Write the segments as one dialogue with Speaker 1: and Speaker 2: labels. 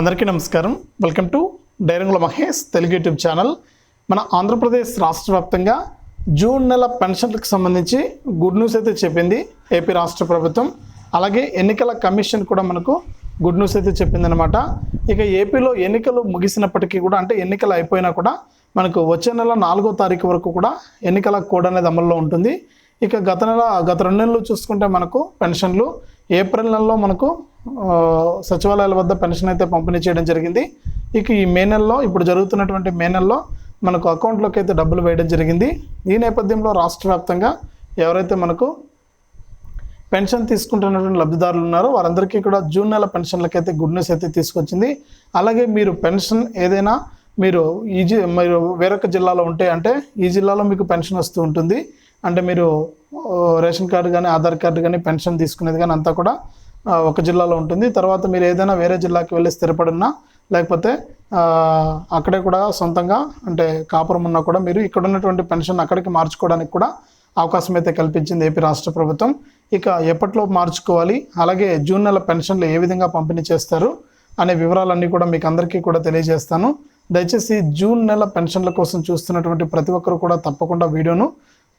Speaker 1: అందరికీ నమస్కారం. Welcome to డైరంగుల మహేష్ తెలుగు యూట్యూబ్ ఛానల్. మన ఆంధ్రప్రదేశ్ రాష్ట్ర వ్యాప్తంగా జూన్ నెల పెన్షన్లకు సంబంధించి గుడ్ న్యూస్ అయితే చెప్పింది ఏపీ రాష్ట్ర ప్రభుత్వం. అలాగే ఎన్నికల కమిషన్ కూడా మనకు గుడ్ న్యూస్ అయితే చెప్పిందనమాట ఇక ఏపీలో ఎన్నికలు ముగిసినప్పటికీ కూడా అంటే ఎన్నికలు అయిపోయినా కూడా మనకు వచ్చే నెల నాలుగో తారీఖు వరకు కూడా ఎన్నికల కోడ్ అనేది అమల్లో ఉంటుంది. ఇక గత నెల గత రెండు నెలలు చూసుకుంటే మనకు పెన్షన్లు ఏప్రిల్ నెలలో మనకు సచివాలయాల వద్ద పెన్షన్ అయితే పంపిణీ చేయడం జరిగింది. ఇక ఈ మే నెలలో ఇప్పుడు జరుగుతున్నటువంటి మే నెలలో మనకు అకౌంట్లోకి అయితే డబ్బులు వేయడం జరిగింది. ఈ నేపథ్యంలో రాష్ట్ర వ్యాప్తంగా ఎవరైతే మనకు పెన్షన్ తీసుకుంటున్నటువంటి లబ్ధిదారులు ఉన్నారో వారందరికీ కూడా జూన్ నెల పెన్షన్లకైతే గుడ్ న్యూస్ అయితే తీసుకొచ్చింది. అలాగే మీరు పెన్షన్ ఏదైనా మీరు ఈ మీరు వేరొక జిల్లాలో ఉంటే అంటే ఈ జిల్లాలో మీకు పెన్షన్ వస్తూ ఉంటుంది. అంటే మీరు రేషన్ కార్డు కానీ ఆధార్ కార్డు కానీ పెన్షన్ తీసుకునేది కానీ అంతా కూడా ఒక జిల్లాలో ఉంటుంది. తర్వాత మీరు ఏదైనా వేరే జిల్లాకి వెళ్ళి స్థిరపడినా లేకపోతే అక్కడే కూడా సొంతంగా అంటే కాపురం ఉన్నా కూడా మీరు ఇక్కడ ఉన్నటువంటి పెన్షన్ అక్కడికి మార్చుకోవడానికి కూడా అవకాశం అయితే కల్పించింది ఏపీ రాష్ట్ర ప్రభుత్వం. ఇక ఎప్పట్లో మార్చుకోవాలి? అలాగే జూన్ నెల పెన్షన్లు ఏ విధంగా పంపిణీ చేస్తారు? అనే వివరాలన్నీ కూడా మీకు అందరికీ కూడా తెలియజేస్తాను. దయచేసి జూన్ నెల పెన్షన్ల కోసం చూస్తున్నటువంటి ప్రతి ఒక్కరు కూడా తప్పకుండా వీడియోను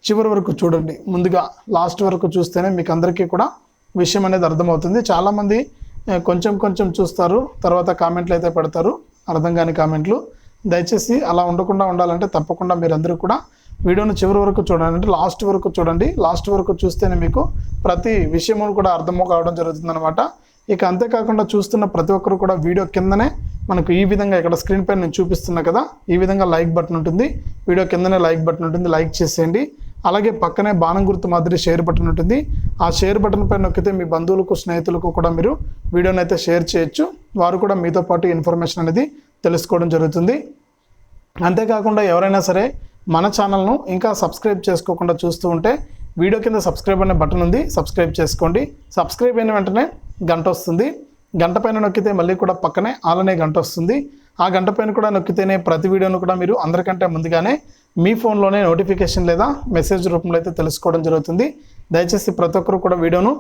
Speaker 1: చివరి వరకు చూడండి. ముందుగా లాస్ట్ వరకు చూస్తేనే మీకు అందరికీ కూడా విషయం అనేది అర్థమవుతుంది. చాలామంది కొంచెం కొంచెం చూస్తారు తర్వాత కామెంట్లు అయితే పెడతారు. అర్థం కాని కామెంట్లు. దయచేసి అలా ఉండకుండా ఉండాలంటే తప్పకుండా మీరందరూ కూడా వీడియోను చివరి వరకు చూడండి. అంటే లాస్ట్ వరకు చూడండి. లాస్ట్ వరకు చూస్తేనే మీకు ప్రతి విషయము కూడా అర్థం కావడం జరుగుతుందనమాట ఇక అంతేకాకుండా చూస్తున్న ప్రతి ఒక్కరు కూడా వీడియో కిందనే మనకు ఈ విధంగా ఇక్కడ స్క్రీన్ పైన నేను చూపిస్తున్నా కదా ఈ విధంగా లైక్ బటన్ ఉంటుంది. వీడియో కిందనే లైక్ బటన్ ఉంటుంది. లైక్ చేసేయండి. అలాగే పక్కనే బాణం గుర్తు మాదిరి షేర్ బటన్ ఉంటుంది. ఆ షేర్ బటన్ పైన నొక్కితే మీ బంధువులకు స్నేహితులకు కూడా మీరు వీడియోని అయితే షేర్ చేయొచ్చు. వారు కూడా మీతో పాటు ఇన్ఫర్మేషన్ అనేది తెలుసుకోవడం జరుగుతుంది. అంతేకాకుండా ఎవరైనా సరే మన ఛానల్ను ఇంకా సబ్స్క్రైబ్ చేసుకోకుండా చూస్తూ ఉంటే వీడియో కింద సబ్స్క్రైబ్ అనే బటన్ ఉంది. సబ్స్క్రైబ్ చేసుకోండి. సబ్స్క్రైబ్ అయిన వెంటనే గంట వస్తుంది. గంట పైన నొక్కితే మళ్ళీ కూడా పక్కనే ఆలనే గంట వస్తుంది. ఆ గంట పైన కూడా నొక్కితేనే ప్రతి వీడియోను కూడా మీరు అందరికంటే ముందుగానే మీ ఫోన్లోనే నోటిఫికేషన్ లేదా మెసేజ్ రూపంలో అయితే తెలుసుకోవడం జరుగుతుంది. దయచేసి ప్రతి ఒక్కరు కూడా వీడియోను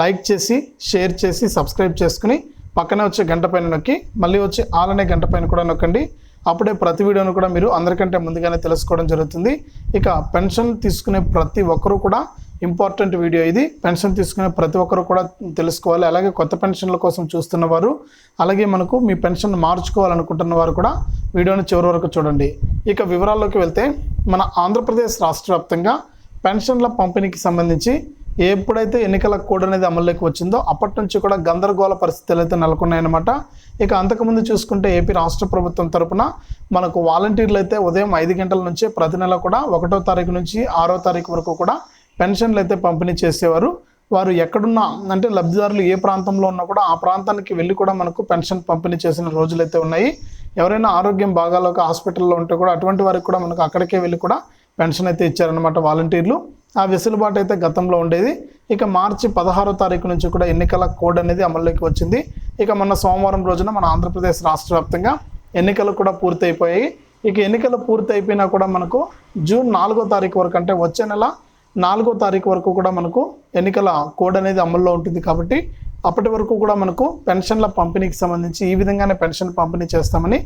Speaker 1: లైక్ చేసి షేర్ చేసి సబ్స్క్రైబ్ చేసుకుని పక్కనే వచ్చే గంట పైన నొక్కి మళ్ళీ వచ్చి ఆల్ అనే గంట పైన కూడా నొక్కండి. అప్పుడే ప్రతి వీడియోను కూడా మీరు అందరికంటే ముందుగానే తెలుసుకోవడం జరుగుతుంది. ఇక పెన్షన్ తీసుకునే ప్రతి ఒక్కరూ కూడా ఇంపార్టెంట్ వీడియో ఇది. పెన్షన్ తీసుకునే ప్రతి ఒక్కరు కూడా తెలుసుకోవాలి. అలాగే కొత్త పెన్షన్ల కోసం చూస్తున్న వారు అలాగే మనకు మీ పెన్షన్ మార్చుకోవాలనుకుంటున్న వారు కూడా వీడియోని చివరి వరకు చూడండి. ఇక వివరాల్లోకి వెళ్తే మన ఆంధ్రప్రదేశ్ రాష్ట్ర వ్యాప్తంగా పెన్షన్ల పంపిణీకి సంబంధించి ఎప్పుడైతే ఎన్నికల కోడ్ అనేది అమల్లోకి వచ్చిందో అప్పటి నుంచి కూడా గందరగోళ పరిస్థితులు అయితే నెలకొన్నాయన్నమాట. ఇక అంతకుముందు చూసుకుంటే ఏపీ రాష్ట్ర ప్రభుత్వం తరపున మనకు వాలంటీర్లు అయితే ఉదయం ఐదు గంటల నుంచి ప్రతి నెల కూడా ఒకటో తారీఖు నుంచి ఆరో తారీఖు వరకు కూడా పెన్షన్లు అయితే పంపిణీ చేసేవారు. వారు ఎక్కడున్నా అంటే లబ్ధిదారులు ఏ ప్రాంతంలో ఉన్నా కూడా ఆ ప్రాంతానికి వెళ్ళి కూడా మనకు పెన్షన్ పంపిణీ చేసిన రోజులు అయితే ఉన్నాయి. ఎవరైనా ఆరోగ్యం బాగాలోక హాస్పిటల్లో ఉంటే కూడా అటువంటి వారికి కూడా మనకు అక్కడికే వెళ్ళి కూడా పెన్షన్ అయితే ఇచ్చారనమాట వాలంటీర్లు. ఆ వెసులుబాటు అయితే గతంలో ఉండేది. ఇక మార్చి పదహారో తారీఖు నుంచి కూడా ఎన్నికల కోడ్ అనేది అమల్లోకి వచ్చింది. ఇక మొన్న సోమవారం రోజున మన ఆంధ్రప్రదేశ్ రాష్ట్ర వ్యాప్తంగా ఎన్నికలు కూడా పూర్తయిపోయాయి. ఇక ఎన్నికలు పూర్తి అయిపోయినా కూడా మనకు జూన్ నాలుగో తారీఖు వరకు అంటే వచ్చే నెల నాలుగో తారీఖు వరకు కూడా మనకు ఎన్నికల కోడ్ అనేది అమల్లో ఉంటుంది కాబట్టి అప్పటి వరకు కూడా మనకు పెన్షన్ల పంపిణీకి సంబంధించి ఈ విధంగానే పెన్షన్ పంపిణీ చేస్తామని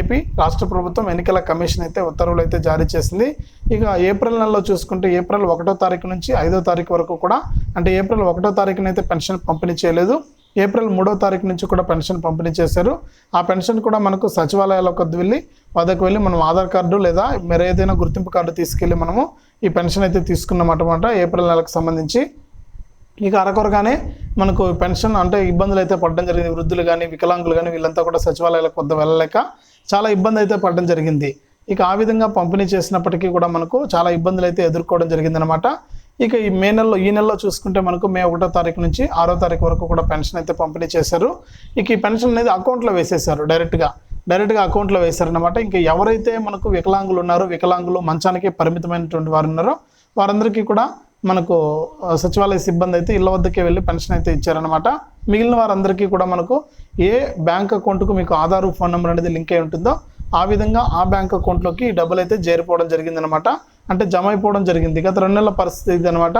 Speaker 1: ఏపీ రాష్ట్ర ప్రభుత్వం ఎన్నికల కమిషన్ అయితే ఉత్తర్వులు అయితే జారీ చేసింది. ఇక ఏప్రిల్ నెలలో చూసుకుంటే ఏప్రిల్ ఒకటో తారీఖు నుంచి ఐదో తారీఖు వరకు కూడా అంటే ఏప్రిల్ ఒకటో తారీఖున అయితే పెన్షన్ పంపిణీ చేయలేదు. ఏప్రిల్ మూడో తారీఖు నుంచి కూడా పెన్షన్ పంపిణీ చేశారు. ఆ పెన్షన్ కూడా మనకు సచివాలయాలకు వెళ్ళి వద్దకు వెళ్ళి మనం ఆధార్ కార్డు లేదా మరే ఏదైనా గుర్తింపు కార్డు తీసుకెళ్ళి మనము ఈ పెన్షన్ అయితే తీసుకున్నామన్నమాట ఏప్రిల్ నెలకు సంబంధించి. ఇక అరకొరగానే మనకు పెన్షన్ అంటే ఇబ్బందులు అయితే పడడం జరిగింది. వృద్ధులు కానీ వికలాంగులు కానీ వీళ్ళంతా కూడా సచివాలయాలకు వద్ద వెళ్ళలేక చాలా ఇబ్బంది అయితే పడడం జరిగింది. ఇక ఆ విధంగా పంపిణీ చేసినప్పటికీ కూడా మనకు చాలా ఇబ్బందులు అయితే ఎదుర్కోవడం జరిగిందనమాట ఇక ఈ మే నెలలో ఈ నెలలో చూసుకుంటే మనకు మే ఒకటో తారీఖు నుంచి ఆరో తారీఖు వరకు కూడా పెన్షన్ అయితే పంపిణీ చేశారు. ఇక ఈ పెన్షన్ అనేది అకౌంట్లో వేసేశారు డైరెక్ట్గా డైరెక్ట్గా అకౌంట్లో వేశారనమాట ఇంకా ఎవరైతే మనకు వికలాంగులు ఉన్నారో వికలాంగులు మంచానికి పరిమితమైనటువంటి వారు ఉన్నారో వారందరికీ కూడా మనకు సచివాలయ సిబ్బంది అయితే ఇళ్ళ వద్దకే వెళ్ళి పెన్షన్ అయితే ఇచ్చారనమాట మిగిలిన వారందరికీ కూడా మనకు ఏ బ్యాంక్ అకౌంట్కు మీకు ఆధార్ ఫోన్ నెంబర్ అనేది లింక్ అయి ఉంటుందో ఆ విధంగా ఆ బ్యాంక్ అకౌంట్లోకి ఈ డబ్బులు అయితే చేరిపోవడం జరిగిందనమాట అంటే జమ అయిపోవడం జరిగింది. గత రెండు నెలల పరిస్థితి ఇది అనమాట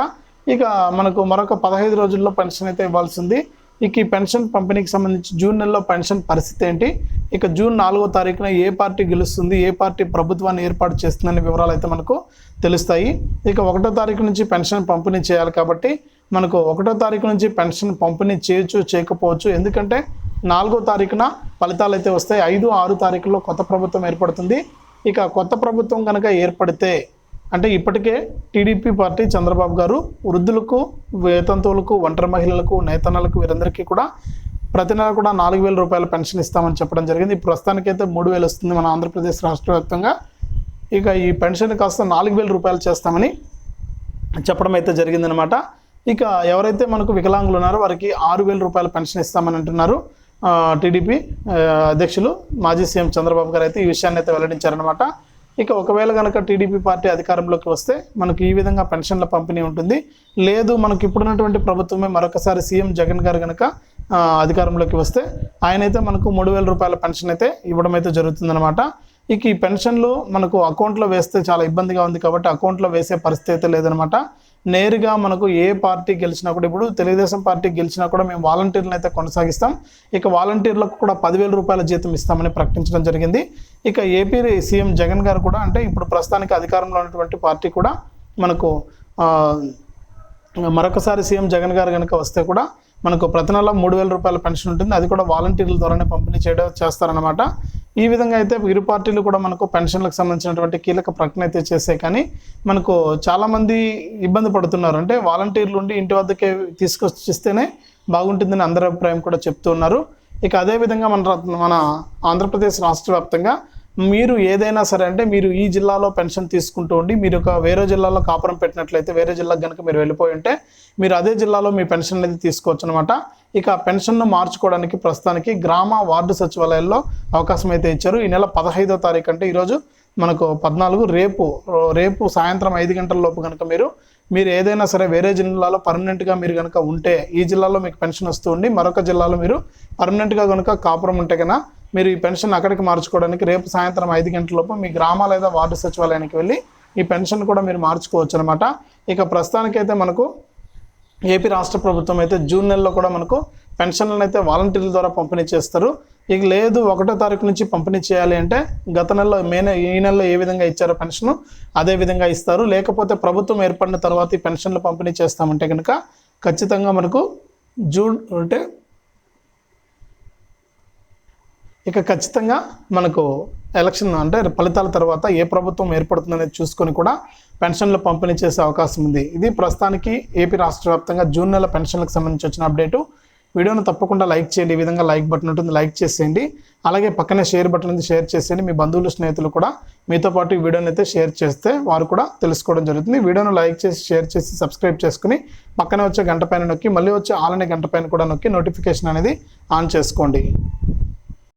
Speaker 1: ఇక మనకు మరొక పదహైదు రోజుల్లో పెన్షన్ అయితే ఇవ్వాల్సింది. ఇక ఈ పెన్షన్ పంపిణీకి సంబంధించి జూన్ నెలలో పెన్షన్ పరిస్థితి ఏంటి? ఇక జూన్ నాలుగో తారీఖున ఏ పార్టీ గెలుస్తుంది? ఏ పార్టీ ప్రభుత్వాన్ని ఏర్పాటు చేస్తుందనే వివరాలు అయితే మనకు తెలుస్తాయి. ఇక ఒకటో తారీఖు నుంచి పెన్షన్ పంపిణీ చేయాలి కాబట్టి మనకు ఒకటో తారీఖు నుంచి పెన్షన్ పంపిణీ చేయొచ్చు చేయకపోవచ్చు. ఎందుకంటే నాలుగో తారీఖున ఫలితాలు అయితే వస్తాయి. ఐదు ఆరు తారీఖుల్లో కొత్త ప్రభుత్వం ఏర్పడుతుంది. ఇక కొత్త ప్రభుత్వం కనుక ఏర్పడితే అంటే ఇప్పటికే టీడీపీ పార్టీ చంద్రబాబు గారు వృద్ధులకు వేతంతువులకు ఒంటరి మహిళలకు నేతన్నలకు వీరందరికీ కూడా ప్రతి నెల కూడా నాలుగు వేల రూపాయల పెన్షన్ ఇస్తామని చెప్పడం జరిగింది. ప్రస్తుతానికి ప్రస్తుతానికైతే మూడు వేలు వస్తుంది మన ఆంధ్రప్రదేశ్ రాష్ట్ర వ్యాప్తంగా. ఇక ఈ పెన్షన్ కాస్త నాలుగు వేల రూపాయలు చేస్తామని చెప్పడం అయితే జరిగిందనమాట. ఇక ఎవరైతే మనకు వికలాంగులు ఉన్నారో వారికి ఆరు వేల రూపాయల పెన్షన్ ఇస్తామని అంటున్నారు. టీడీపీ అధ్యక్షులు మాజీ సీఎం చంద్రబాబు గారు అయితే ఈ విషయాన్ని అయితే వెల్లడించారనమాట ఇక ఒకవేళ కనుక టీడీపీ పార్టీ అధికారంలోకి వస్తే మనకు ఈ విధంగా పెన్షన్ల పంపిణీ ఉంటుంది. లేదు మనకి ఇప్పుడున్నటువంటి ప్రభుత్వమే మరొకసారి సీఎం జగన్ గారు కనుక అధికారంలోకి వస్తే ఆయన అయితే మనకు మూడు వేల రూపాయల పెన్షన్ అయితే ఇవ్వడం అయితే జరుగుతుందన్నమాట. ఇక ఈ పెన్షన్లు మనకు అకౌంట్లో వేస్తే చాలా ఇబ్బందిగా ఉంది కాబట్టి అకౌంట్లో వేసే పరిస్థితి అయితే లేదనమాట నేరుగా మనకు ఏ పార్టీ గెలిచినా కూడా ఇప్పుడు తెలుగుదేశం పార్టీ గెలిచినా కూడా మేము వాలంటీర్లను అయితే కొనసాగిస్తాం. ఇక వాలంటీర్లకు కూడా పదివేల రూపాయల జీతం ఇస్తామని ప్రకటించడం జరిగింది. ఇక ఏపీ సీఎం జగన్ గారు కూడా అంటే ఇప్పుడు ప్రస్తుతానికి అధికారంలో ఉన్నటువంటి పార్టీ కూడా మనకు మరొకసారి సీఎం జగన్ గారు కనుక వస్తే కూడా మనకు ప్రతి నెల మూడు వేల రూపాయల పెన్షన్ ఉంటుంది. అది కూడా వాలంటీర్ల ద్వారానే పంపిణీ చేయడం చేస్తారనమాట ఈ విధంగా అయితే ఇరు పార్టీలు కూడా మనకు పెన్షన్లకు సంబంధించినటువంటి కీలక ప్రకటన అయితే చేసే కానీ మనకు చాలామంది ఇబ్బంది పడుతున్నారు. అంటే వాలంటీర్లు ఉండి ఇంటి వద్దకే తీసుకొచ్చిస్తేనే బాగుంటుందని అందరి అభిప్రాయం కూడా చెప్తూ ఉన్నారు. ఇక అదేవిధంగా మన రా- మన ఆంధ్రప్రదేశ్ రాష్ట్ర వ్యాప్తంగా మీరు ఏదైనా సరే అంటే మీరు ఈ జిల్లాలో పెన్షన్ తీసుకుంటూ ఉండి మీరు ఒక వేరే జిల్లాలో కాపురం పెట్టినట్లయితే వేరే జిల్లాకు కనుక మీరు వెళ్ళిపోయి ఉంటే మీరు అదే జిల్లాలో మీ పెన్షన్ అనేది తీసుకోవచ్చు అనమాట ఇక పెన్షన్ను మార్చుకోవడానికి ప్రస్తుతానికి గ్రామ వార్డు సచివాలయాల్లో అవకాశం అయితే ఇచ్చారు. ఈ నెల పదహైదో తారీఖు అంటే ఈరోజు మనకు పద్నాలుగు రేపు రేపు సాయంత్రం ఐదు గంటల లోపు కనుక మీరు మీరు ఏదైనా సరే వేరే జిల్లాలో పర్మనెంట్గా మీరు కనుక ఉంటే ఈ జిల్లాలో మీకు పెన్షన్ వస్తూ ఉండి మరొక జిల్లాలో మీరు పర్మనెంట్గా కనుక కాపురం ఉంటే కనుక మీరు ఈ పెన్షన్ అక్కడికి మార్చుకోవడానికి రేపు సాయంత్రం ఐదు గంటల లోపు మీ గ్రామ లేదా వార్డు సచివాలయానికి వెళ్ళి ఈ పెన్షన్ కూడా మీరు మార్చుకోవచ్చు అనమాట ఇక ప్రస్తుతానికైతే మనకు ఏపీ రాష్ట్ర ప్రభుత్వం అయితే జూన్ నెలలో కూడా మనకు పెన్షన్లను అయితే వాలంటీర్ల ద్వారా పంపిణీ చేస్తారు. ఇక లేదు ఒకటో తారీఖు నుంచి పంపిణీ చేయాలి అంటే గత నెలలో మే నె- ఈ నెలలో ఏ విధంగా ఇచ్చారో పెన్షన్ అదే విధంగా ఇస్తారు. లేకపోతే ప్రభుత్వం ఏర్పడిన తర్వాత ఈ పెన్షన్లు పంపిణీ చేస్తామంటే కనుక ఖచ్చితంగా మనకు జూన్ అంటే ఇక ఖచ్చితంగా మనకు ఎలక్షన్ అంటే ఫలితాల తర్వాత ఏ ప్రభుత్వం ఏర్పడుతుందనేది చూసుకొని కూడా పెన్షన్లు పంపిణీ చేసే అవకాశం ఉంది. ఇది ప్రస్తుతానికి ఏపీ రాష్ట్ర వ్యాప్తంగా జూన్ నెల పెన్షన్లకు సంబంధించి వచ్చిన అప్డేటు. వీడియోను తప్పకుండా లైక్ చేయండి ఈ విధంగా లైక్ బటన్ ఉంటుంది లైక్ చేసేయండి. అలాగే పక్కనే షేర్ బటన్ ఉంది షేర్ చేసేయండి. మీ బంధువులు స్నేహితులు కూడా మీతో పాటు ఈ వీడియోని అయితే షేర్ చేస్తే వారు కూడా తెలుసుకోవడం జరుగుతుంది. వీడియోను లైక్ చేసి షేర్ చేసి సబ్స్క్రైబ్ చేసుకుని పక్కనే వచ్చే గంట పైన నొక్కి మళ్ళీ వచ్చే ఆలనే గంట పైన కూడా నొక్కి నోటిఫికేషన్ అనేది ఆన్ చేసుకోండి.